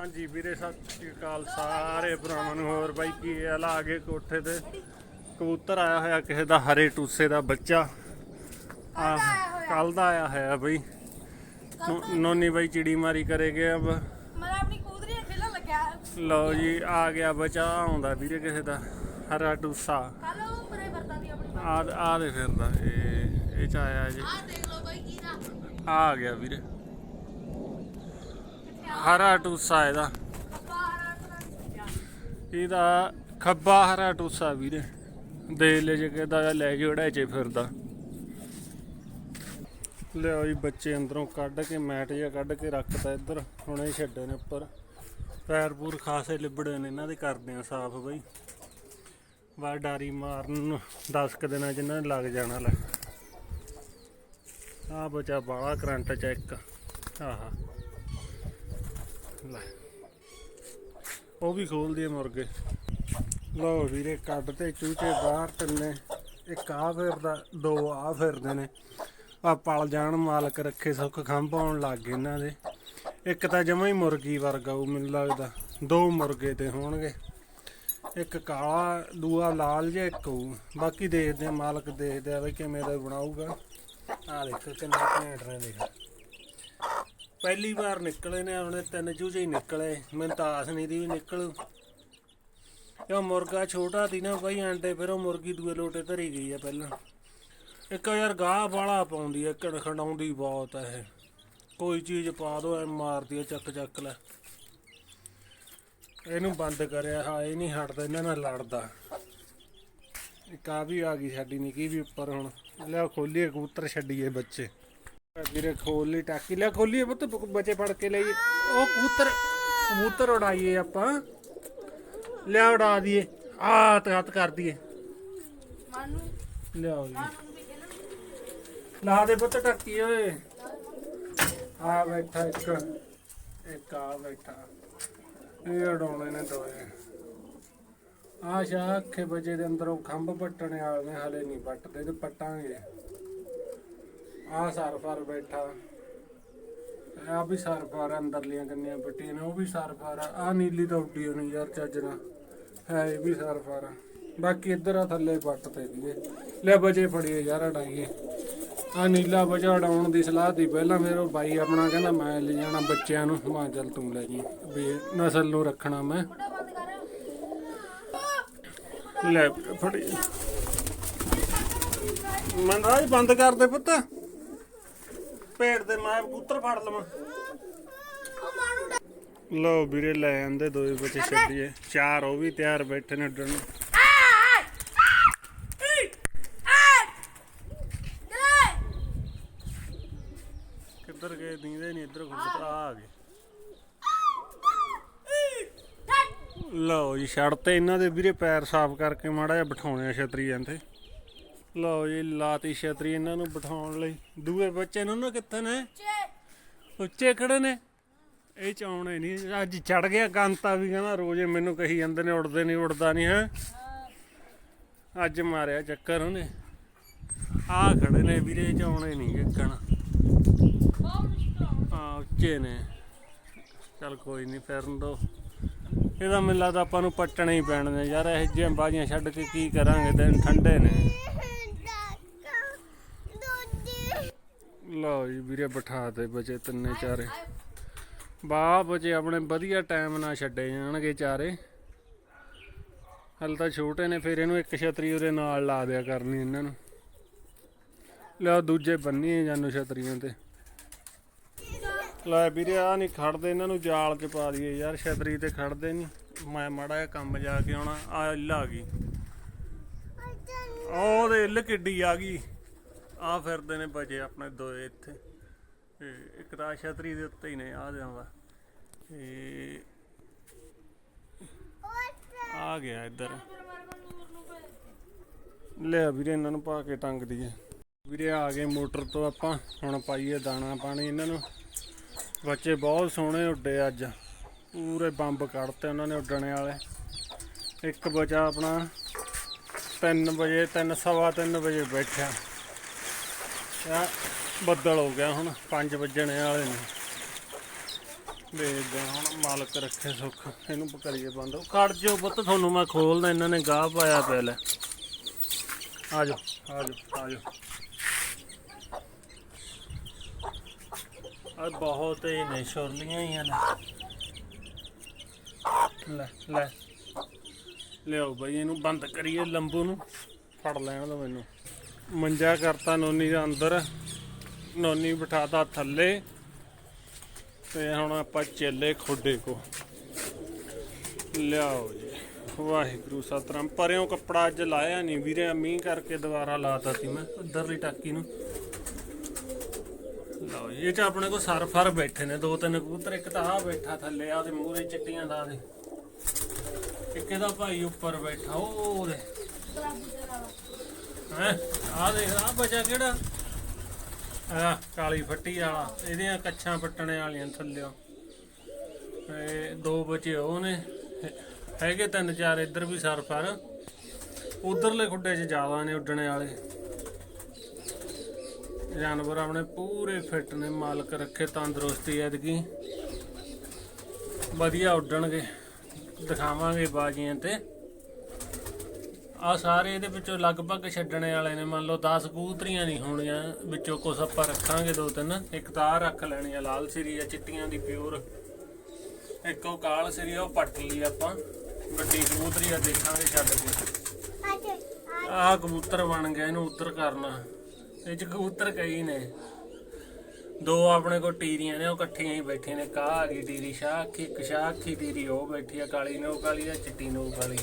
ਹਾਂਜੀ ਵੀਰੇ ਸਤਿ ਸ਼੍ਰੀ ਅਕਾਲ ਸਾਰੇ ਭਰਾਵਾਂ ਨੂੰ। ਹੋਰ ਬਾਈ ਕੀ ਹਾਲ ਆ? ਗਏ ਕੋਠੇ ਤੇ ਕਬੂਤਰ ਆਇਆ ਹੋਇਆ ਕਿਸੇ ਦਾ ਹਰੇ ਟੂਸੇ ਦਾ ਬੱਚਾ। ਆ ਕੱਲ ਦਾ ਆਇਆ ਹੋਇਆ ਬਈ। ਨੋਨੀ ਬਾਈ ਚਿੜੀ ਮਾਰੀ ਕਰੇ ਗਿਆ ਅਬ ਮੈਂ ਆਪਣੀ ਕੂਦਰੀ ਖੇਲਣ ਲੱਗਿਆ। ਲਓ ਜੀ ਆ ਗਿਆ ਬੱਚਾ ਆਉਂਦਾ ਵੀਰੇ ਕਿਸੇ ਦਾ ਹਰਾ ਟੂਸਾ। ਕੱਲ ਉਹ ਪਰੇ ਵਰਤਾ ਦੀ ਆਪਣੀ ਆ ਆ ਦੇ ਫਿਰਦਾ ਇਹ ਇਹ ਚ ਆਇਆ ਜੀ। ਆਹ ਦੇਖ ਲਓ ਬਾਈ ਕੀ ਦਾ। ਆ ਗਿਆ ਵੀਰੇ। ਹਰਾ ਟੂਸਾ ਇਹਦਾ। ਇਹਦਾ ਖੱਬਾ ਹਰਾ ਟੂਸਾ ਵੀਰੇ। ਦੇ ਲੈ ਜੇ ਕਿਦਾ ਲੈ ਕੇ ਉੜਾ ਚ ਫਿਰਦਾ। ਲਿਓ ਜੀ ਬੱਚੇ ਅੰਦਰੋਂ ਕੱਢ ਕੇ, ਮੈਟ ਜਿਹਾ ਕੱਢ ਕੇ ਰੱਖਤਾ ਇੱਧਰ। ਹੁਣੇ ਛੱਡੇ ਨੇ ਉੱਪਰ। ਪੈਰ ਪੂਰ ਖਾਸੇ ਲਿਬੜੇ ਨੇ, ਇਹਨਾਂ ਦੇ ਕਰਦੇ ਆ ਸਾਫ਼ ਬਈ। ਬਾ ਡਾਰੀ ਮਾਰਨ 10 ਕ ਦਿਨਾਂ ਚ ਇਹਨਾਂ ਨੇ ਲੱਗ ਜਾਣਾ ਲੈ। ਆ ਬਚਾ ਬਾਲਾ ਕਰੰਟ ਚ ਇੱਕ ਆਹਾ। ਲੈ। ਉਹ ਵੀ ਖੋਲਦੀ ਹੈ ਮੁਰਗੇ। ਲਓ ਵੀਰੇ, ਕੱਢ ਤੇ ਚੂਚੇ ਬਾਹਰ ਤਿੰਨੇ। ਇੱਕ ਆ ਫਿਰਦਾ, ਦੋ ਆ ਫਿਰਦੇ ਨੇ। ਆ ਪਲ ਜਾਣ, ਮਾਲਕ ਰੱਖੇ ਸੁੱਖ ਖੰਭ ਆਉਣ ਲੱਗ ਗਏ ਇਹਨਾਂ ਦੇ। ਇੱਕ ਤਾਂ ਜਮਾ ਹੀ ਮੁਰਗੀ ਵਰਗਾ ਉਹ ਮੈਨੂੰ ਲੱਗਦਾ। ਦੋ ਮੁਰਗੇ ਤੇ ਹੋਣਗੇ। ਇੱਕ ਕਾਲਾ, ਦੂਆ ਲਾਲ ਜਿਹਾ, ਇੱਕ ਉਹ। ਬਾਕੀ ਦੇਖਦੇ ਆ ਮਾਲਕ ਦੇਖਦੇ ਆ ਵੀ ਕਿਵੇਂ ਦਾ ਬਣਾਊਗਾ। ਆ ਦੇਖੋ ਕਿੰਨਾ ਘੈਂਟ ਨੇ। ਦੇਖ ਪਹਿਲੀ ਵਾਰ ਨਿਕਲੇ ਨੇ, ਆਪਣੇ ਤਿੰਨ ਚੂਜੇ ਹੀ ਨਿਕਲੇ। ਮੈਨੂੰ ਤਾਂ ਆਸ ਨਹੀਂ ਦੀ ਵੀ ਨਿਕਲ। ਇਹ ਮੁਰਗਾ ਛੋਟਾ ਸੀ ਨਾ ਬਾਈ ਆਂਡੇ ਫਿਰ ਉਹ ਮੁਰਗੀ ਦੂਏ ਲੋਟੇ ਧਰੀ ਗਈ ਆ ਪਹਿਲਾਂ। ਇੱਕ ਯਾਰ ਗਾਹ ਵਾਲਾ ਪਾਉਂਦੀ ਐ ਕਣ ਖਣਾਉਂਦੀ ਬਹੁਤ ਐ ਇਹ। ਕੋਈ ਚੀਜ਼ ਪਾ ਦੋ, ਐ ਮਾਰਦੀ ਐ ਚੱਕ ਚੱਕ ਲੈ। ਇਹਨੂੰ ਬੰਦ ਕਰਿਆ ਹਾਂ ਇਹ ਨਹੀਂ ਹਟਦਾ, ਇਹਨਾਂ ਨਾਲ ਲੜਦਾ। ਇੱਕ ਵੀ ਆ ਗਈ ਸਾਡੀ ਨਿੱਕੀ ਵੀ ਉੱਪਰ ਹੁਣ। ਲਿਆ ਖੋਲੀਏ ਕਬੂਤਰ, ਛੱਡੀਏ ਬੱਚੇ। ਵੀਰੇ ਖੋਲ ਲਈ ਟਾਕੀ ਲਿਆ ਖੋਲੀਏ ਪੁੱਤ ਬ- ਬੱਚੇ ਫੜ ਕੇ ਲਈਏ। ਉਹ ਕਬੂਤਰ ਕਬੂਤਰ ਉਡਾਈਏ ਆਪਾਂ। ਲਿਆ ਉਡਾ ਦਈਏ। ਆ ਤੇ ਹੱਥ ਕਰ ਦਈਏ। ਮਾਨੂੰ ਲਿਆਓ ਜੀ। ਲਾ ਦੇ ਪੁੱਤ ਟੱਕੀ ਓਏ। ਆ ਬੈਠਾ ਇੱਕ ਇੱਕ ਆ ਬੈਠਾ। ਇਹ ਉਡਾਉਣੇ ਨੇ ਦੋਏ ਆ ਸ਼ਾ ਅੱਖੇ ਵਜੇ ਦੇ ਅੰਦਰੋਂ ਖੰਭ ਪੱਟਣੇ ਵਾਲੇ ਹਲੇ ਨਹੀਂ ਪੱਟਦੇ ਤੇ ਪੱਟਾਂਗੇ। ਆ ਸਰਫਰ ਬੈਠਾ। ਆ ਵੀ ਸਰਫਰ ਅੰਦਰਲੀਆਂ ਕੰਨੀਆਂ ਪੱਟੀਆਂ ਨੇ, ਉਹ ਵੀ ਸਰਫਰ ਆ। ਆਹ ਨੀਲੀ ਤਾਂ ਉੱਡੀ ਹੋਣੀ ਯਾਰ ਚੱਜਣਾ ਹੈ, ਇਹ ਵੀ ਸਰਫਰ ਬਾਕੀ ਇੱਧਰ ਆ ਥੱਲੇ ਪੱਟ ਤੇ ਦੀਏ ਲੈ ਬਜੇ ਫੜੀਏ ਯਾਰ ਅਡਾਈਏ ਆ ਨੀਲਾ ਬਜਾ ਉਡਾਉਣ ਦੀ ਸਲਾਹ ਦੀ ਪਹਿਲਾਂ ਫਿਰ ਉਹ ਬਾਈ ਆਪਣਾ ਕਹਿੰਦਾ, ਮੈਂ ਲੈ ਜਾਣਾ ਬੱਚਿਆਂ ਨੂੰ। ਹਿਮਾਚਲ ਤੂੰ ਲੈ ਜੀ। ਵੀ ਨਸਲ ਨੂੰ ਰੱਖਣਾ ਮੈਂ। ਬੁੱਢਾ ਬੰਦ ਕਰ ਲੈ ਫੜੀ ਮਨਰਾਜ ਬੰਦ ਕਰ ਦੇ ਪੁੱਤ। ਭੇਡ ਦੇ ਮੈਂ ਕਬੂਤਰ ਫੜ ਲਵਾਂ। ਲਓ ਵੀਰੇ ਲੈ ਆਂਦੇ ਦੋਏ ਬੱਚੇ ਛੱਡੀਏ। ਚਾਰ ਉਹ ਵੀ ਤਿਆਰ ਬੈਠੇ ਨੇ ਉੱਡਣ ਕਿੱਧਰ ਗਏ? ਦੀਂਦੇ ਨਹੀਂ ਇੱਧਰ ਕਬੂਤਰ ਆ ਗਏ। ਲਓ ਜੀ ਛੱਡ ਤੇ ਇਹਨਾਂ ਦੇ ਵੀਰੇ ਪੈਰ ਸਾਫ਼ ਕਰਕੇ ਮਾੜਾ ਜਿਹਾ ਬਿਠਾਉਣੇ ਆ ਛਤਰੀਆਂ ਤੇ ਲਓ ਜੀ ਲਾਤੀ ਛਤਰੀ ਇਹਨਾਂ ਨੂੰ ਬਿਠਾਉਣ ਲਈ। ਦੂਏ ਬੱਚੇ ਨੂੰ ਨਾ ਕਿੱਥੇ ਨੇ? ਉੱਚੇ ਖੜੇ ਨੇ। ਇਹ ਚ ਆਉਣੇ ਨਹੀਂ ਅੱਜ ਚੜ ਗਿਆ ਕੰਤਾ ਵੀ ਕਹਿੰਦਾ ਰੋਜ਼ੇ ਮੈਨੂੰ ਕਹੀ ਜਾਂਦੇ ਨੇ ਉੜਦੇ ਨਹੀਂ ਉੜਦਾ ਨਹੀਂ ਹੈ। ਅੱਜ ਮਾਰਿਆ ਚੱਕਰ ਉਹਨੇ। ਆ ਖੜੇ ਨੇ ਵੀਰੇ ਇਹ ਚ ਆਉਣੇ ਨਹੀਂ ਕਿੱਕਣ ਆ। ਉੱਚੇ ਨੇ। ਚੱਲ ਕੋਈ ਨਹੀਂ ਫਿਰਨ ਦੋ। ਇਹਦਾ ਮੈਨੂੰ ਲੱਗਦਾ ਆਪਾਂ ਨੂੰ ਪੱਟਣੇ ਹੀ ਪੈਣੇ ਨੇ ਯਾਰ ਇਹ ਜਿਹੀਆਂ ਬਾਜੀਆਂ ਛੱਡ ਕੇ ਕੀ ਕਰਾਂਗੇ? ਦਿਨ ਠੰਡੇ ਨੇ। ਲਓ ਜੀ, ਵੀਰੇ ਬਿਠਾ ਦੇ ਬਚੇ ਤਿੰਨੇ ਚਾਰੇ। ਵਾਹ ਬਚੇ, ਆਪਣੇ ਵਧੀਆ ਟਾਈਮ ਨਾਲ ਛੱਡੇ ਜਾਣਗੇ ਚਾਰੇ। ਹਲ ਤਾਂ ਛੋਟੇ ਨੇ, ਫਿਰ ਇਹਨੂੰ ਇੱਕ ਛਤਰੀ ਉਹਦੇ ਨਾਲ ਲਾ ਦਿਆ ਕਰਨੀ ਇਹਨਾਂ ਨੂੰ। ਲਿਆ ਦੂਜੇ ਬੰਨੀ ਜਾਨੂ ਛਤਰੀਆਂ ਤੇ। ਲੈ ਵੀਰੇ ਆ ਨਹੀਂ ਖੜਦੇ, ਇਹਨਾਂ ਨੂੰ ਜਾਲ 'ਚ ਪਾ ਦਈਏ। ਯਾਰ ਛਤਰੀ ਤੇ ਖੜਦੇ ਨਹੀਂ। ਮੈਂ ਮਾੜਾ ਜਿਹਾ ਕੰਮ ਜਾ ਕੇ ਆਉਣਾ ਆ ਇੱਲ ਆ ਗਈ। ਉਹ ਦੇ ਇੱਲ ਕਿੱਡੀ ਆ ਗਈ। ਆ ਫਿਰਦੇ ਨੇ ਬਚੇ ਆਪਣੇ ਦੋਏ ਇੱਥੇ। ਤੇ ਇੱਕ ਤਾਂ ਛਤਰੀ ਦੇ ਉੱਤੇ ਹੀ ਨੇ ਆ ਜਾਂਦਾ ਤੇ ਆ ਗਿਆ ਇੱਧਰ। ਲੈ ਵੀਰੇ, ਇਹਨਾਂ ਨੂੰ ਪਾ ਕੇ ਟੰਗ ਦਈਏ। ਵੀਰੇ, ਆ ਗਏ ਮੋਟਰ ਤੋਂ ਆਪਾਂ। ਹੁਣ ਪਾਈਏ ਦਾਣਾ ਪਾਣੀ। ਇਹਨਾਂ ਨੂੰ ਬੱਚੇ ਬਹੁਤ ਸੋਹਣੇ ਉੱਡੇ ਅੱਜ। ਪੂਰੇ ਬੰਬ ਕੱਢਤੇ ਉਹਨਾਂ ਨੇ ਉੱਡਣੇ ਵਾਲੇ। ਇੱਕ ਬਚਾ ਆਪਣਾ 3 ਵਜੇ 3 ਸਵਾ 3 ਵਜੇ ਬੈਠਿਆ। ਆ ਬੱਦਲ ਹੋ ਗਿਆ ਹੁਣ 5 ਵੱਜਣੇ ਵਾਲੇ ਨੇ। ਵੇਚਦੇ ਹੁਣ ਮਾਲਕ ਰੱਖੇ ਸੁੱਖ, ਇਹਨੂੰ ਕਰੀਏ ਬੰਦ। ਉਹ ਖੜ ਜਾਓ ਪੁੱਤ, ਤੁਹਾਨੂੰ ਮੈਂ ਖੋਲਦਾ, ਇਹਨਾਂ ਨੇ ਗਾਹ ਪਾਇਆ ਪਿਆ ਲੈ। ਆ ਜਾਓ ਆ ਜਾਓ ਆ ਜਾਓ। ਆ ਬਹੁਤ ਹੀ ਨੇ, ਸ਼ੋਰਲੀਆਂ ਹੀ ਆ ਲੈ ਲੈ ਲੈ। ਲਿਆਓ ਬਈ, ਇਹਨੂੰ ਬੰਦ ਕਰੀਏ ਲੰਬੂ ਨੂੰ। ਫੜ ਲੈਣ ਦੋ ਮੈਨੂੰ। ਮੰਜਾ ਕਰਤਾ ਨੋਨੀ ਦਾ ਅੰਦਰ। ਨੋਨੀ ਬਿਠਾਤਾ ਥੱਲੇ। ਤੇ ਹੁਣ ਆਪਾਂ ਚੱਲੇ ਖੋਡੇ ਕੋ। ਲਿਆਓ ਜੀ। ਵਾਹਿਗੁਰੂ ਸਤਨਾਮ। ਪਰਿਓ ਕੱਪੜਾ ਅੱਜ ਲਾਇਆ ਨਹੀਂ ਵੀਰੇ ਮੀਂਹ ਕਰਕੇ ਦੁਬਾਰਾ ਲਾਤਾ ਸੀ ਮੈਂ ਉਧਰਲੀ ਟਾਕੀ ਨੂੰ। ਲਓ ਜੀ, ਇਹ ਚ ਆਪਣੇ ਕੋ ਸਰਫਰ ਬੈਠੇ ਨੇ ਦੋ ਤਿੰਨ ਕਬੂਤਰ ਇੱਕ ਤਾਂ ਆ ਬੈਠਾ ਥੱਲੇ ਆ ਤੇ ਮੂਰੇ ਚਿੱਟੀਆਂ ਦਾ ਦੇ। ਇੱਕ ਇਹਦਾ ਭਾਈ ਉੱਪਰ ਬੈਠਾ ਉਹ ਉਹਦੇ ਹੈ? ਆ ਦੇਖ ਆ ਬਚਾ ਕਿਹੜਾ? ਆ ਕਾਲੀ ਫੱਟੀ ਵਾਲਾ, ਇਹਦੀਆਂ ਕੱਛਾਂ ਪੱਟਣੇ ਵਾਲੀਆਂ ਥੱਲਿਓ। ਤੇ ਦੋ ਬਚੇ ਉਹ ਨੇ, ਹੈਗੇ ਤਿੰਨ ਚਾਰ, ਇੱਧਰ ਵੀ ਸਰਫਰ ਉਧਰਲੇ ਖੁੱਡੇ 'ਚ ਜ਼ਿਆਦਾ ਨੇ ਉੱਡਣੇ ਵਾਲੇ। ਜਾਨਵਰ ਆਪਣੇ ਪੂਰੇ ਫਿੱਟ ਨੇ, ਮਾਲਕ ਰੱਖੇ, ਤੰਦਰੁਸਤੀ ਐਤਕੀ। ਵਧੀਆ ਉੱਡਣਗੇ, ਦਿਖਾਵਾਂਗੇ ਬਾਜੀਆਂ ਤੇ। ਆ ਸਾਰੇ ਇਹਦੇ ਵਿੱਚੋਂ ਲਗਭਗ ਛੱਡਣੇ ਵਾਲੇ ਨੇ। ਮੰਨ ਲਓ 10 ਕਬੂਤਰੀਆਂ ਨਹੀਂ ਹੋਣੀਆਂ ਵਿੱਚੋਂ ਕੁਝ ਆਪਾਂ ਰੱਖਾਂਗੇ ਦੋ ਤਿੰਨ। ਇੱਕ ਤਾਂ ਰੱਖ ਲੈਣੀ ਆ ਲਾਲ ਸਿਰੀ ਆ ਚਿੱਟੀਆਂ ਦੀ ਪਿਓਰ। ਇੱਕ ਉਹ ਕਾਲ ਸਿਰੀ ਆ, ਉਹ ਪੱਟ ਲਈ ਆਪਾਂ। ਵੱਡੀ ਕਬੂਤਰੀ ਆ ਦੇਖਾਂਗੇ ਛੱਡ ਕੇ। ਆਹ ਕਬੂਤਰ ਬਣ ਗਿਆ ਇਹਨੂੰ ਉੱਤਰ ਕਰਨਾ। ਇਹ ਚ ਕਬੂਤਰ ਕਈ ਨੇ। ਦੋ ਆਪਣੇ ਕੋਲ ਟੀਰੀਆਂ ਨੇ ਉਹ ਇਕੱਠੀਆਂ ਹੀ ਬੈਠੀਆਂ ਨੇ। ਕਾਹ ਆ ਗਈ ਟੀਰੀ ਸ਼ਾਹ ਅੱਖੀ ਇੱਕ ਸ਼ਾਹ ਅੱਖੀ ਟੀਰੀ ਉਹ ਬੈਠੀ ਆ ਕਾਲੀ ਨੇ ਉਹ ਕਾਲੀ ਆ ਚਿੱਟੀ ਨੇ ਉਹ ਕਾਲੀ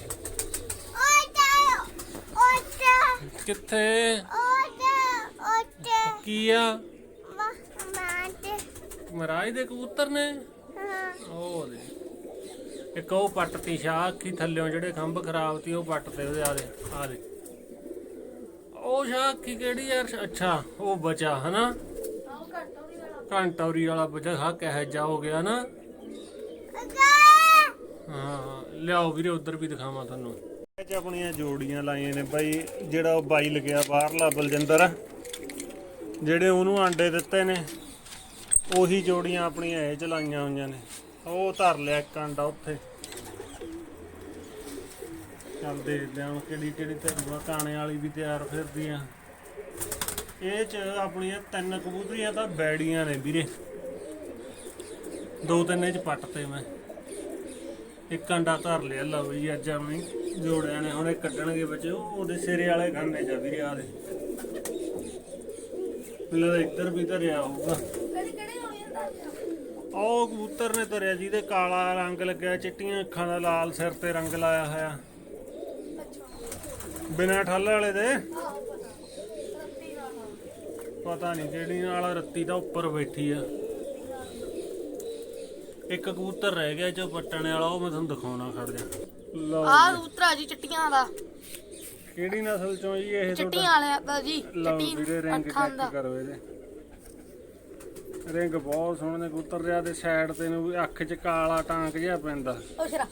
ਕਿੱਥੇ? ਕੀ ਆ? ਮਹਾਰਾਜ ਦੇ ਕਬੂਤਰ ਨੇ? ਉਹ ਦੇ। ਇੱਕ ਉਹ ਪੱਟਤੀ ਸ਼ਾਹ ਅੱਖੀ ਥੱਲਿਓਂ ਜਿਹੜੇ ਖੰਭ ਖਰਾਬ ਤੀ ਉਹ ਪੱਟਤੇ ਉਹਦੇ ਆ ਦੇ ਆ ਦੇ। ਉਹ ਸ਼ਾਹ ਅੱਖੀ ਕਿਹੜੀ ਯਾਰ ਅੱਛਾ ਉਹ ਬਚਾ ਹਨਾ? ਘਟੋਰੀ ਵਾਲਾ ਬਚਾ ਹਾਂ ਕਹਿ ਜਾ ਹੋ ਗਿਆ ਨਾ? ਹਾਂ ਲਿਆਓ ਵੀਰੇ ਉਧਰ ਵੀ ਦਿਖਾਵਾਂ ਤੁਹਾਨੂੰ। ਚ ਆਪਣੀਆਂ ਜੋੜੀਆਂ ਲਾਈਆਂ ਨੇ ਬਾਈ, ਜਿਹੜਾ ਉਹ ਬਾਈ ਲੱਗਿਆ ਬਾਹਰਲਾ ਬਲਜਿੰਦਰ। ਜਿਹੜੇ ਉਹਨੂੰ ਆਂਡੇ ਦਿੱਤੇ ਨੇ, ਉਹੀ ਜੋੜੀਆਂ ਆਪਣੀਆਂ ਇਹ ਚ ਲਾਈਆਂ ਹੋਈਆਂ ਨੇ। ਉਹ ਧਰ ਲਿਆ ਇੱਕ ਆਂਡਾ ਉੱਥੇ। ਚੱਲ ਦੇਖਦੇ ਹਾਂ ਕਿਹੜੀ ਕਿਹੜੀ ਧਰੂਆ ਕਾਣੇ ਵਾਲੀ ਵੀ ਤਿਆਰ ਫਿਰਦੀ ਆ। ਇਹ ਚ ਆਪਣੀਆਂ ਤਿੰਨ ਕਬੂਤਰੀਆਂ ਤਾਂ ਬੈੜੀਆਂ ਨੇ ਵੀਰੇ। ਦੋ ਤਿੰਨ ਚ ਪੱਟ ਤੇ ਮੈਂ। ਇੱਕ ਅੰਡਾ ਧਰ ਲਿਆ ਲਓ ਜੀ ਅੱਜ ਆਪਣੀ ਜੋੜਿਆਂ ਨੇ ਹੁਣ ਇਹ ਕੱਢਣਗੇ ਬੱਚੇ ਉਹ ਉਹਦੇ ਸਿਰੇ ਵਾਲੇ ਚ ਆ ਵੀਰੇ ਆ ਦੇ ਮੈਨੂੰ ਲੱਗਦਾ ਇੱਧਰ ਵੀ ਧਰਿਆ ਹੋਊਗਾ। ਉਹ ਕਬੂਤਰ ਨੇ ਧਰਿਆ ਜਿਹਦੇ ਕਾਲਾ ਰੰਗ ਲੱਗਿਆ ਚਿੱਟੀਆਂ ਅੱਖਾਂ ਦਾ ਲਾਲ ਸਿਰ ਤੇ ਰੰਗ ਲਾਇਆ ਹੋਇਆ। ਬਿਨਾਂ ਠੱਲ ਵਾਲੇ ਦੇ? ਪਤਾ। ਨਹੀਂ ਕਿਹੜੀ ਨਾਲ ਰੱਤੀ ਦਾ ਉੱਪਰ ਬੈਠੀ ਆ। ਇੱਕ ਕਬੂਤਰ ਰਹਿ ਗਿਆ ਜੋ ਪੱਟਣ ਵਾਲਾ ਉਹ ਮੈਂ ਤੁਹਾਨੂੰ ਦਿਖਾਉਣਾ ਖੜ ਜਾ। ਲਓ ਆਹ ਕਬੂਤਰਾ ਜੀ ਚਿੱਟੀਆਂ ਦਾ। ਕਿਹੜੀ ਨਸਲ ਚੋਂ ਜੀ ਇਹ ਚਿੱਟੀਆਂ ਵਾਲਿਆ ਦਾ ਜੀ ਲਓ ਚਿੱਟੀ ਵੀਰੇ ਰਿੰਗ ਅੱਖਾਂ ਚੈੱਕ ਦਾ। ਕਰੋ ਇਹਦੇ। ਰਿੰਗ ਬਹੁਤ ਸੋਹਣੇ ਨੇ ਕਬੂਤਰ ਰਿਆ ਤੇ ਸਾਈਡ ਤੇ ਨੂੰ ਵੀ ਅੱਖ 'ਚ ਕਾਲਾ ਟਾਂਕ ਜਿਹਾ ਪੈਂਦਾ। ਉਹ ਸ਼ਰਾ।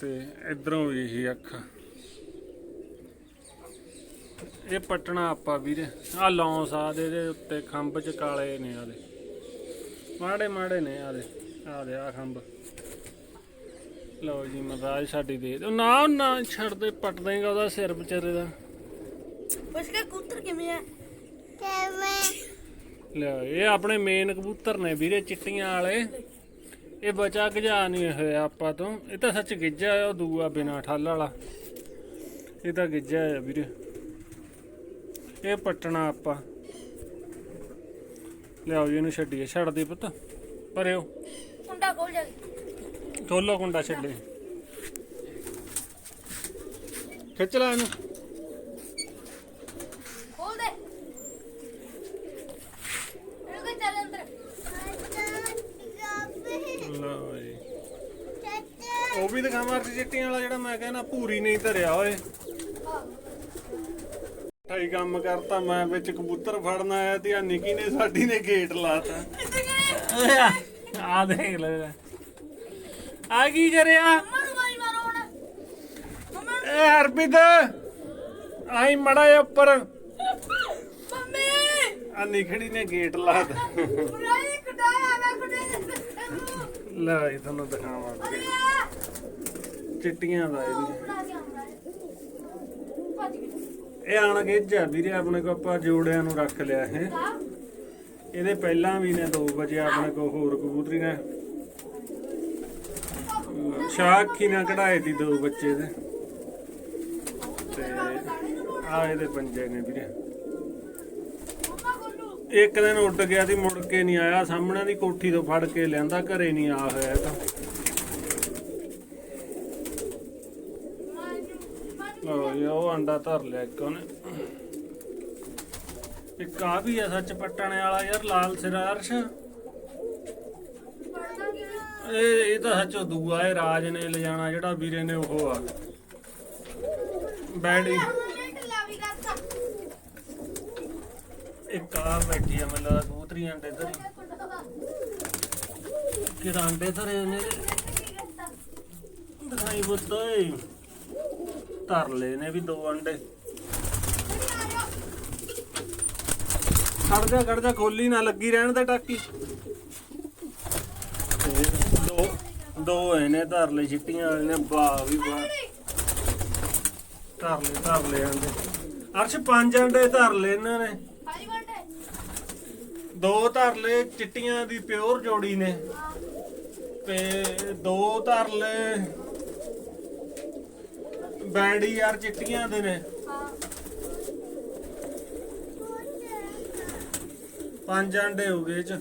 ਤੇ ਇਧਰੋਂ ਵੀ ਇਹੀ ਅੱਖ। ਇਹ ਪਟਣਾ ਆਪਾਂ ਵੀਰੇ। ਆ ਲੌਂਸ ਆ ਦੇ ਇਹਦੇ ਉੱਤੇ ਖੰਭ 'ਚ ਕਾਲੇ ਨੇ ਆਦੇ ਮਾੜੇ ਮਾੜੇ ਨੇ ਆਦੇ ਆਦੇ ਆ ਖੰਭ। ਲਓ ਜੀ ਮਹਾਰਾਜ ਸਾਡੀ ਦੇ ਦਿਓ। ਨਾ ਨਾ ਛੱਡ ਦੇ ਪੱਟ ਦੇਗਾ ਉਹਦਾ ਸਿਰ ਵਿਚਾਰੇ ਦਾ। ਉਸਕੇ ਕਬੂਤਰ ਕਿਵੇਂ ਹੈ ਲੈ ਇਹ ਆਪਣੇ ਮੇਨ ਕਬੂਤਰ ਨੇ ਵੀਰੇ ਚਿੱਟੀਆਂ ਵਾਲੇ। ਇਹ ਬਚਾ ਗਜਾ ਨਹੀਂ ਹੋਇਆ ਆਪਾਂ ਤੋਂ। ਇਹ ਤਾਂ ਸੱਚ ਗਿੱਜਾ ਆ ਉਹ ਦੂਆ ਬਿਨਾ ਠੱਲ ਵਾਲਾ। ਇਹ ਤਾਂ ਗਿੱਜਾ ਆ ਵੀਰੇ। ਇਹ ਪੱਟਣਾ ਆਪਾਂ। ਲਿਆਓ ਜੀ ਇਹਨੂੰ ਛੱਡੀਏ ਛੱਡ ਦੇ ਪੁੱਤ। ਪਰਿਓ ਮੁੰਡਾ ਕੋਲ ਜਾ ਖੋਲੋ ਕੁੰਡਾ ਛੱਡੇ। ਖਿੱਚ ਲੈ ਇਹਨੂੰ। ਖੋਲ ਦੇ। ਇਹਨੂੰ ਕਿ ਚੱਲ ਅੰਦਰ। ਲਓ ਜੀ। ਉਹ ਵੀ ਦਿਖਾਵਾਂ ਚਿੱਟੀਆਂ ਵਾਲਾ ਜਿਹੜਾ ਮੈਂ ਕਹਿੰਦਾ ਭੂਰੀ ਨਹੀਂ ਧਰਿਆ ਓਏ। ਠਾਈ ਕੰਮ ਕਰਤਾ ਮੈਂ ਵਿੱਚ ਕਬੂਤਰ ਫੜਨ ਆਇਆ ਤੇ ਆ ਨਿੱਕੀ ਨੇ ਸਾਡੀ ਨੇ ਗੇਟ ਲਾਤਾ। ਆ ਦੇਖ ਲੈ ਆ ਕੀ ਕਰਿਆ? ਮੰਮਾ ਨੂੰ ਆਈ ਮਾਰੋ ਹੁਣ। ਮੰਮਾ ਨੂੰ ਏ ਹਰਪ੍ਰੀਤ ਆਈ ਮੜਾ ਉੱਪਰ। ਮੰਮੀ! ਆ ਨਿਖੜੀ ਨੇ ਗੇਟ ਲਾਤਾ। ਲੈ ਇਹ ਤੁਹਾਨੂੰ ਦਿਖਾਵਾਂਗੇ ਚਿੱਟੀਆਂ ਦਾ ਇਹ। ਵੀ ਭੱਜ ਗਈ। ਇਹ ਆਣ ਗੇਜਾ ਵੀਰੇ, ਆਪਣੇ ਕੋ ਆਪਾਂ ਜੋੜਿਆਂ ਨੂੰ ਰੱਖ ਲਿਆ ਇਹ। ਇਹਦੇ ਪਹਿਲਾਂ ਵੀ ਨੇ 2 ਵਜੇ ਆਪਣੇ ਕੋ ਹੋਰ ਕਬੂਤਰੀ ਨੇ ਸ਼ਾਖੀ ਨਾਲ ਕਢਾਏ ਦੀ ਦੋ ਬੱਚੇ ਦੇ। ਤੇ ਆ ਇਹਦੇ ਪੰਜੇ ਨੇ ਵੀਰੇ। ਇੱਕ ਦਿਨ ਉੱਡ ਗਿਆ ਸੀ, ਮੁੜ ਕੇ ਨਹੀਂ ਆਇਆ। ਸਾਹਮਣੇ ਦੀ ਕੋਠੀ ਤੋਂ ਫੜ ਕੇ ਲਿਆਂਦਾ, ਘਰੇ ਨਹੀਂ ਆ ਹੋਇਆ ਤਾਂ। ਲਓ ਜੀ ਉਹ ਅੰਡਾ ਧਰ ਲਿਆ ਇੱਕ ਉਹਨੇ। ਇੱਕ ਆ ਵੀ ਆ ਸੱਚ ਪੱਟਣੇ ਵਾਲਾ ਯਾਰ, ਲਾਲ ਸਿਰਾ ਅਰਸ਼। ਇਹ ਇਹ ਤਾਂ ਸੱਚ ਦੂਆ, ਇਹ ਰਾਜ ਨੇ ਲਿਜਾਣਾ ਜਿਹੜਾ ਵੀਰੇ ਨੇ ਉਹ ਆ। ਬੈਡੀ ਇੱਕ ਆ ਬੈਠੀ ਆ, ਮੈਨੂੰ ਲੱਗਦਾ ਕਬੂਤਰੀ ਅੰਡੇ ਧਰੀ। ਕਿ ਅੰਡੇ ਧਰੇ ਨੇ ਦਿਖਾਈ ਬੁੱਤੋਏ ਧਰ ਲਏ ਨੇ ਵੀ ਦੋ ਅੰਡੇ। ਖੜ ਜਾ ਖੜ ਜਾ ਖੋਲੀ ਨਾ ਲੱਗੀ ਰਹਿਣ ਦੇ ਟਾਕੀ। ਦੋ ਦੋ ਇਹਨੇ ਧਰ ਲਏ ਚਿੱਟੀਆਂ ਵਾਲੇ ਨੇ ਵਾਹ ਵੀ ਵਾਹ। ਧਰ ਲਏ ਧਰ ਲਏ ਅੰਡੇ। ਅਰਸ਼ ਪੰਜ ਅੰਡੇ ਧਰ ਲਏ ਇਹਨਾਂ ਨੇ। ਦੋ ਧਰ ਲਏ ਚਿੱਟੀਆਂ ਦੀ ਪਿਓਰ ਜੋੜੀ ਨੇ। ਤੇ ਦੋ ਧਰ ਲਏ ਬੈਂਡੀ ਯਾਰ ਚਿੱਟੀਆਂ ਦੇ ਨੇ। ਹਾਂ ਪੰਜ ਅੰਡੇ ਹੋ ਗਏ ਇਹ ਚ।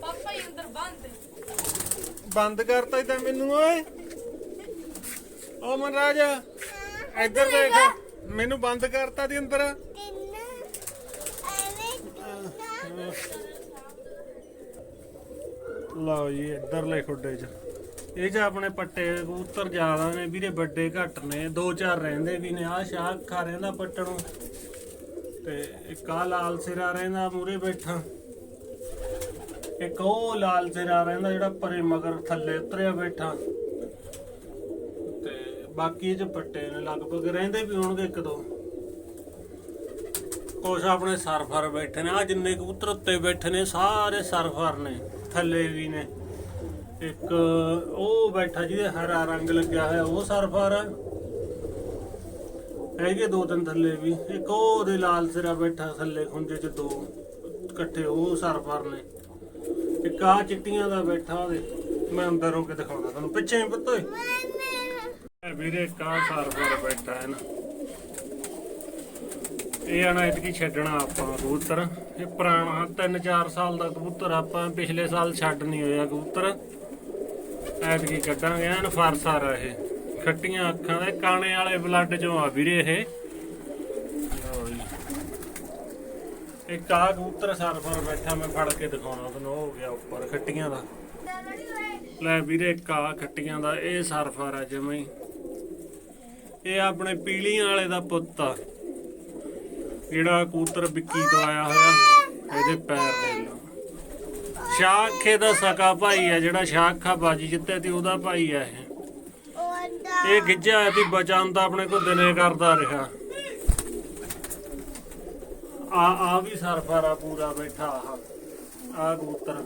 ਪਾਪਾ ਹੀ ਅੰਦਰ ਬੰਦ। ਬੰਦ ਕਰਤਾ ਤਾਂ ਮੈਨੂੰ ਓਏ। ਓ ਮਨਰਾਜ ਇੱਧਰ ਦੇਖ। ਮੈਨੂੰ ਬੰਦ ਕਰਤਾ ਦੀ ਅੰਦਰ। ਲਓ ਜੀ ਇੱਧਰ ਲੈ ਖੁੱਡੇ ਚ। ਇਹ ਚ ਆਪਣੇ ਪੱਟੇ ਕਬੂਤਰ ਜ਼ਿਆਦਾ ਨੇ ਵੀਰੇ, ਵੱਡੇ ਘੱਟ ਨੇ। ਦੋ ਚਾਰ ਰਹਿੰਦੇ ਵੀ ਨੇ। ਆਹ ਸ਼ਾਹ ਖਾ ਰਹਿੰਦਾ ਪੱਟਣੋਂ ਤੇ ਇੱਕ ਆ ਲਾਲ ਸਿਰਾ ਰਹਿੰਦਾ ਮੂਰੇ ਬੈਠਾ। ਇੱਕ ਉਹ ਲਾਲ ਸਿਰਾ ਰਹਿੰਦਾ ਜਿਹੜਾ ਪਰੇ ਮਗਰ ਥੱਲੇ ਉਤਰਿਆ ਬੈਠਾ। ਤੇ ਬਾਕੀ ਇਹ ਚ ਪੱਟੇ ਨੇ, ਲਗਭਗ ਰਹਿੰਦੇ ਵੀ ਹੋਣਗੇ ਇੱਕ ਦੋ। ਕੁਛ ਆਪਣੇ ਸਰਫਰ ਬੈਠੇ ਨੇ। ਆ ਜਿੰਨੇ ਕਬੂਤਰ ਉੱਤੇ ਬੈਠੇ ਨੇ, ਸਾਰੇ ਸਰਫਰ ਨੇ, ਥੱਲੇ ਵੀ ਨੇ। ਇੱਕ ਉਹ ਬੈਠਾ ਜਿਹਦੇ ਹਰਾ ਰੰਗ ਲੱਗਿਆ ਹੋਇਆ, ਉਹ ਸਰਫਰ। ਹੈਗੇ ਦੋ ਤਿੰਨ ਥੱਲੇ ਵੀ, ਇੱਕ ਉਹ ਉਹਦੇ ਲਾਲ ਸਿਰਾ ਬੈਠਾ ਥੱਲੇ ਖੁੰਝੇ ਚ ਦੋ ਇਕੱਠੇ, ਉਹ ਸਰਫਰ ਨੇ। ਇੱਕ ਆ ਚਿੱਟੀਆਂ ਦਾ ਬੈਠਾ ਉਹਦੇ, ਮੈਂ ਅੰਦਰ ਹੋ ਕੇ ਦਿਖਾਉਣਾ ਤੁਹਾਨੂੰ। ਪਿੱਛੇ ਹੀ ਪੁੱਤੋ ਵੀਰੇ ਕਾ ਸਰਫਰ ਬੈਠਾ ਹੈ ਨਾ। ਇਹ ਆਣਾ ਇਤਕੀ ਛੱਡਣਾ ਆਪਾਂ ਕਬੂਤਰ। ਇਹ ਪੁਰਾਣਾ 3-4 ਸਾਲ ਦਾ ਕਬੂਤਰ ਆਪਾਂ, ਪਿਛਲੇ ਸਾਲ ਛੱਡ ਨਹੀਂ ਹੋਇਆ ਕਬੂਤਰ। ਐਤਕੀ ਕੱਢਾਂਗੇ ਐਨ ਫਰਸਾ ਇਹ। ਖੱਟੀਆਂ ਅੱਖਾਂ ਦੇ ਕਾਣੇ ਵਾਲੇ ਬਲੱਡ ਚੋਂ ਆ ਵੀਰੇ ਇਹ। ਲਓ ਜੀ। ਕਬੂਤਰ ਸਰਫਰ ਬੈਠਾ, ਮੈਂ ਫੜ ਕੇ ਦਿਖਾਉਣਾ ਤੁਹਾਨੂੰ ਹੋ ਗਿਆ ਉੱਪਰ ਖੱਟੀਆਂ ਦਾ। ਲੈ ਵੀਰੇ, ਇੱਕ ਖੱਟੀਆਂ ਦਾ, ਇਹ ਸਰਫਰ ਆ ਜਮੇ ਹੀ। ਇਹ ਆਪਣੇ ਪੀਲੀਆਂ ਵਾਲੇ ਦਾ ਪੁੱਤ ਆ। ਜਿਹੜਾ ਕਬੂਤਰ ਵਿੱਕੀ ਤੋਂ ਆਇਆ ਹੋਇਆ, ਇਹਦੇ ਪੈਰ ਦੇ ਲਓ ਸ਼ਾਖੇ ਦਾ ਸਕਾ ਭਾਈ ਆ, ਜਿਹੜਾ ਸ਼ਾਖਾ ਬਾਜੀ ਜਿੱਤੇ ਤੇ ਉਹਦਾ ਭਾਈ ਆ ਇਹ। ਇਹ ਗਿੱਜਾ ਤੇ ਬਚਨ ਦਾ ਆਪਣੇ ਕੋ ਦਿਨੇ ਕਰਦਾ ਰਿਹਾ। ਆ ਆ ਵੀ ਸਰਫਰ ਪੂਰਾ ਬੈਠਾ ਆ ਆ ਕਬੂਤਰ।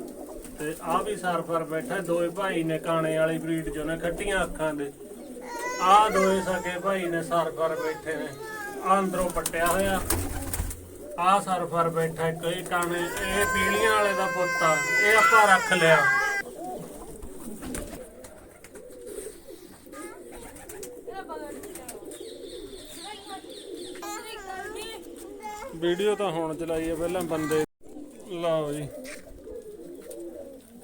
ਤੇ ਆ ਵੀ ਸਰਫਰ ਬੈਠਾ, ਦੋਏ ਭਾਈ ਨੇ ਕਾਣੇ ਵਾਲੀ ਬਰੀਡ ਜੋ ਨੇ ਖੱਟੀਆਂ ਅੱਖਾਂ ਦੇ। ਆ ਦੋਏ ਸਕੇ ਭਾਈ ਨੇ ਸਰਫਰ ਬੈਠੇ ਨੇ ਆ ਅੰਦਰੋਂ ਪੱਟਿਆ ਹੋਇਆ। ਆ ਸਰਫਰ ਬੈਠਾ ਇੱਕ ਇਹ ਇਹ ਪੀਲੀਆਂ ਵਾਲੇ ਦਾ ਪੁੱਤ ਆ, ਇਹ ਆਪਾਂ ਰੱਖ ਲਿਆ। ਵੀਡੀਓ ਤਾਂ ਹੁਣ ਚਲਾਈ ਹੈ ਪਹਿਲਾਂ ਬੰਦੇ। ਲਓ ਜੀ।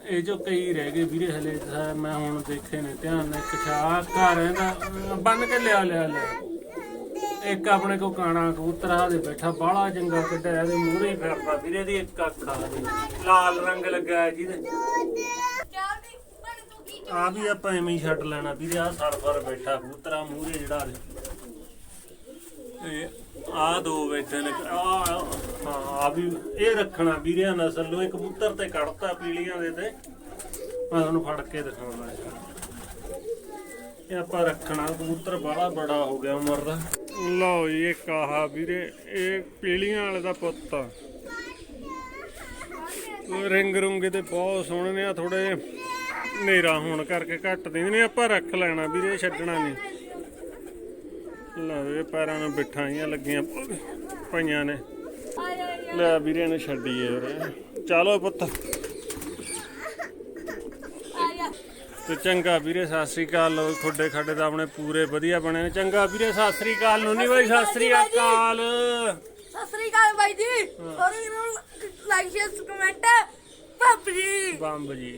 ਇਹ ਜੋ ਕਈ ਰਹਿ ਗਏ ਵੀਰੇ ਹਲੇ ਮੈਂ ਹੁਣ ਦੇਖੇ ਨੇ ਧਿਆਨ ਨਾਲ, ਇੱਕ ਘਰ ਰਹਿੰਦਾ ਬੰਨ ਕੇ ਲਿਆ ਲਿਆ ਲਿਆ। ਇੱਕ ਆਪਣੇ ਕੋ ਕਾਣਾ ਕਬੂਤਰਾ ਦੇ ਬੈਠਾ, ਬਾਹਲਾ ਚੰਗਾ ਕੱਢਿਆ ਇਹਦੇ ਮੂਹਰੇ ਫਿਰਦਾ ਵੀਰੇ ਦੀ ਇੱਕ ਅੱਖ ਆ ਜੀ ਲਾਲ ਰੰਗ ਲੱਗਾ ਹੈ ਜਿਹਦੇ। ਆ ਵੀ ਆਪਾਂ ਐਵੇਂ ਹੀ ਛੱਡ ਲੈਣਾ ਵੀਰੇ ਆ ਸਰਫਰ ਬੈਠਾ ਕਬੂਤਰਾ ਮੂਹਰੇ ਜਿਹੜਾ ਦੇ ਇਹ ਆ ਦੋ ਬੈਠੇ ਨੇ ਆ ਆ ਵੀ ਇਹ ਰੱਖਣਾ ਵੀਰੇ ਨਸਲ ਨੂੰ, ਇਹ ਕਬੂਤਰ ਤੇ ਕੱਢਤਾ ਪੀਲੀਆਂ ਦੇ ਤੇ। ਮੈਂ ਤੁਹਾਨੂੰ ਫੜ ਕੇ ਦਿਖਾਉਣਾ। ਇਹ। ਇਹ ਆਪਾਂ ਰੱਖਣਾ, ਕਬੂਤਰ ਬੜਾ ਬੜਾ ਹੋ ਗਿਆ ਉਮਰ ਦਾ। ਲਓ ਜੀ ਇਹ ਕਾਹਾ ਵੀਰੇ, ਇਹ ਪੀਲੀਆਂ ਵਾਲੇ ਦਾ ਪੁੱਤ ਆ। ਰਿੰਗ ਰੁੰਗੇ ਤੇ ਬਹੁਤ ਸੋਹਣੇ ਨੇ, ਆ ਥੋੜੇ ਹਨੇਰਾ ਹੋਣ ਕਰਕੇ ਘੱਟ ਦਿੰਦੇ ਨੇ, ਆਪਾਂ ਰੱਖ ਲੈਣਾ ਵੀਰੇ, ਛੱਡਣਾ ਨਹੀਂ। ਲਓ ਵੀਰੇ ਪੈਰਾਂ ਨੂੰ ਬਿਠਾਂ ਜਿਹੀਆਂ ਲੱਗੀਆਂ, ਪਈਆਂ ਨੇ। ਲੈ ਵੀਰੇ ਨੂੰ ਛੱਡੀਏ ਵੀਰੇ। ਚਲੋ ਪੁੱਤ ਆਇਆ ਤੇ ਚੰਗਾ ਵੀਰੇ ਸਤਿ ਸ੍ਰੀ ਅਕਾਲ। ਲੋ ਖੁੱਡੇ ਖੱਡੇ ਤਾਂ ਆਪਣੇ ਪੂਰੇ ਵਧੀਆ ਬਣੇ ਨੇ। ਚੰਗਾ ਵੀਰੇ ਸਤਿ ਸ੍ਰੀ ਅਕਾਲ। ਨੂੰ ਨਹੀਂ ਬਾਈ ਸਤਿ ਸ੍ਰੀ ਅਕਾਲ ਸਤਿ ਸ੍ਰੀ ਅਕਾਲ ਬਾਈ ਜੀ। ਸੌਰੀ ਲਾਈਕ ਸ਼ੇਅਰ ਕਮੈਂਟ ਪਾਪਰੀ ਬੰਬ ਜੀ।